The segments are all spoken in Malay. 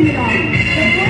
입니 다.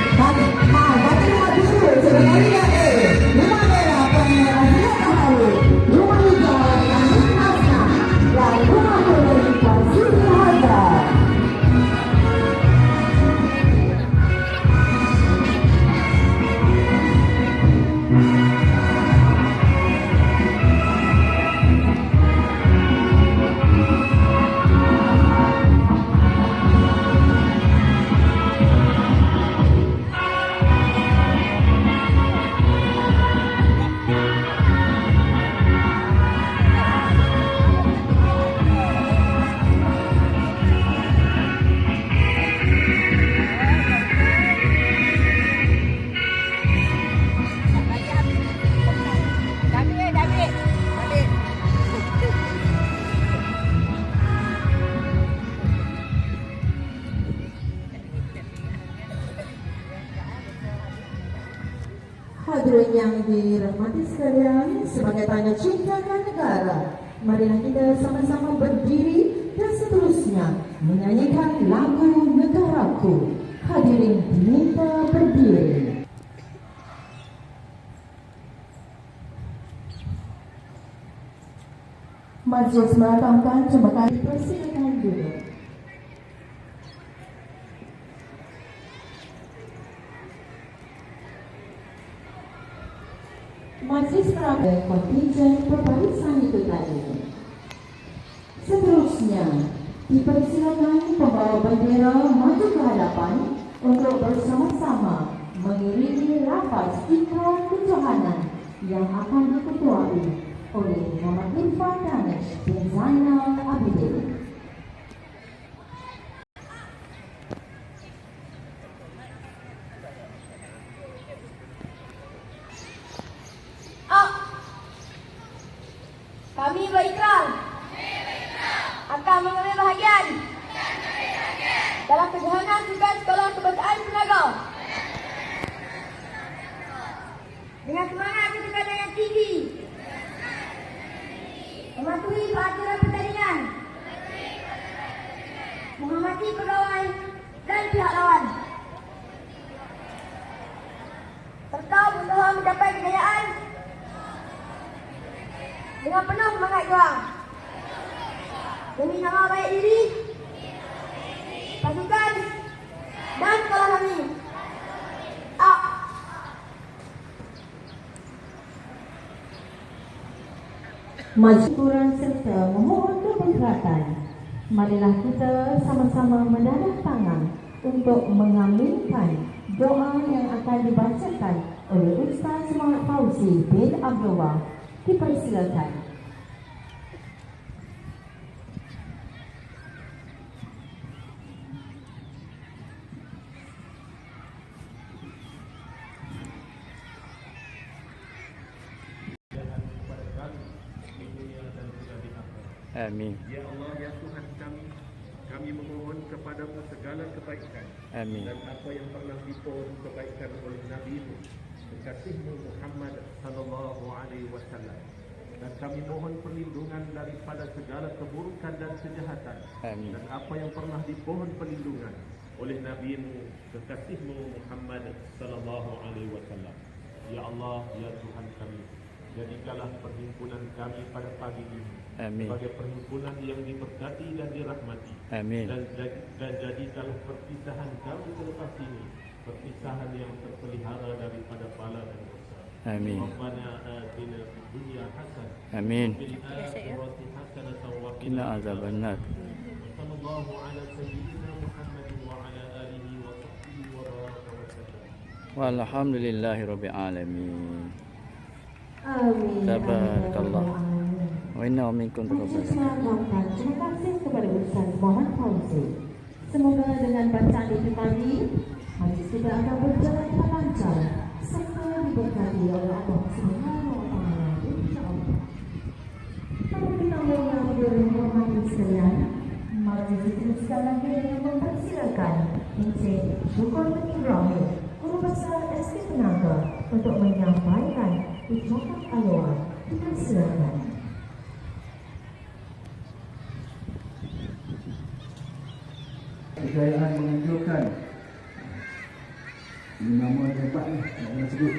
Hadirin yang dirahmati sekalian sebagai tanda cinta negara, marilah kita sama-sama berdiri dan seterusnya menyanyikan lagu negaraku. Hadirin diminta berdiri. Majlis melatangkan jembatan persilakan duduk. Seragam kontingen perbaikan itu tadi Seterusnya Dipersilakan pembawa bendera maju ke hadapan Untuk bersama-sama mengiringi lapas ikan kejohanan Yang akan diketuai oleh Muhammad Irfan Danish Zainal Abidin. Dengan semangat ketegangan yang tinggi mematuhi peraturan pertandingan. Menghormati pegawai dan pihak lawan. Serta berusaha mencapai kejayaan dengan penuh semangat juang. Demi nama baik diri pasukan dan sekolah kami. Majburan serta memohon keberkatan. Marilah kita sama-sama mendadah tangan untuk mengaminkan doa yang akan dibacakan oleh Ustaz Muhammad Fauzi bin Abdullah. Dipersilakan. kepada kami di dunia dan juga di akhirat. Amin. Ya Allah, ya Tuhan kami, kami memohon kepadamu segala kebaikan Amin. dan apa yang pernah dipohon kebaikan oleh Nabi-Mu, kekasihmu Muhammad sallallahu alaihi wasallam. Dan kami mohon perlindungan daripada segala keburukan dan kejahatan. Amin. Dan apa yang pernah dipohon perlindungan oleh Nabi-Mu, kekasihmu Muhammad sallallahu alaihi wasallam. Ya Allah, ya Tuhan kami, jadikanlah perhimpunan kami pada pagi ini Amin. sebagai perhimpunan yang diberkati dan dirahmati. Amin. Dan, jadi- dan jadikanlah perpisahan kami selepas ini perpisahan yang terpelihara daripada bala dan dosa. Amin. Rabbana atina fid dunya hasanah Amin. fil akhirati hasanah wa Qina azabannar. Sallallahu ala sayyidina Muhammadin wa ala alihi wa sahbihi wa baraka wa sallam. Walhamdulillahi rabbil alamin. Amin. Tabarakallah. Wa minkum taqabbal. mengucapkan terima kasih kepada Ustaz Muhammad Fauzi. Semoga dengan bacaan itu tadi, majlis kita akan berjalan dengan lancar serta diberkati oleh Allah Subhanahu wa taala insyaallah. Para kita yang dihormati sekalian, majlis diteruskan lagi dengan mempersilakan Encik Syukur Ibrahim, Guru Besar SK Tenaga untuk menyampaikan ucapan aluan. Dipersilakan. Kejayaan menganjurkan ini nama tempat ni nak nak sebut.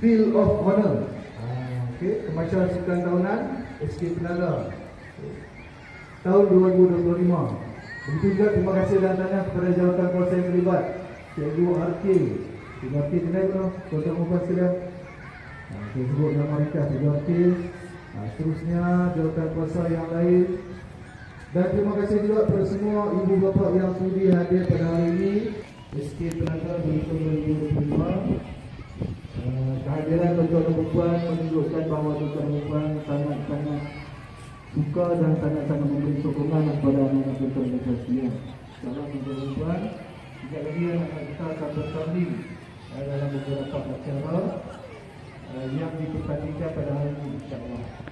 Field of Honor. Ah, okay. kemajuan sukan tahunan SK Penaga. Okay. tahun 2025 begitu juga terima kasih dan tanya kepada jawatan kuasa yang terlibat Cikgu RK Cikgu RK kenal tu tuan-tuan perempuan sekalian. Ah, saya sebut nama mereka Cikgu RK ah, seterusnya jawatan kuasa yang lain dan terima kasih juga kepada semua ibu bapa yang sudi hadir pada hari ini. SK Tenaga 2025. Uh, kehadiran tuan-tuan dan perempuan menunjukkan bahawa tuan-tuan dan perempuan sangat-sangat suka dan sangat-sangat memberi sokongan kepada anak-anak tuan-tuan dan sekalian. Salam tuan-tuan dan perempuan. Sekejap lagi anak-anak kita akan bertanding uh, dalam beberapa acara uh, yang dipertandingkan pada hari ini insyaAllah.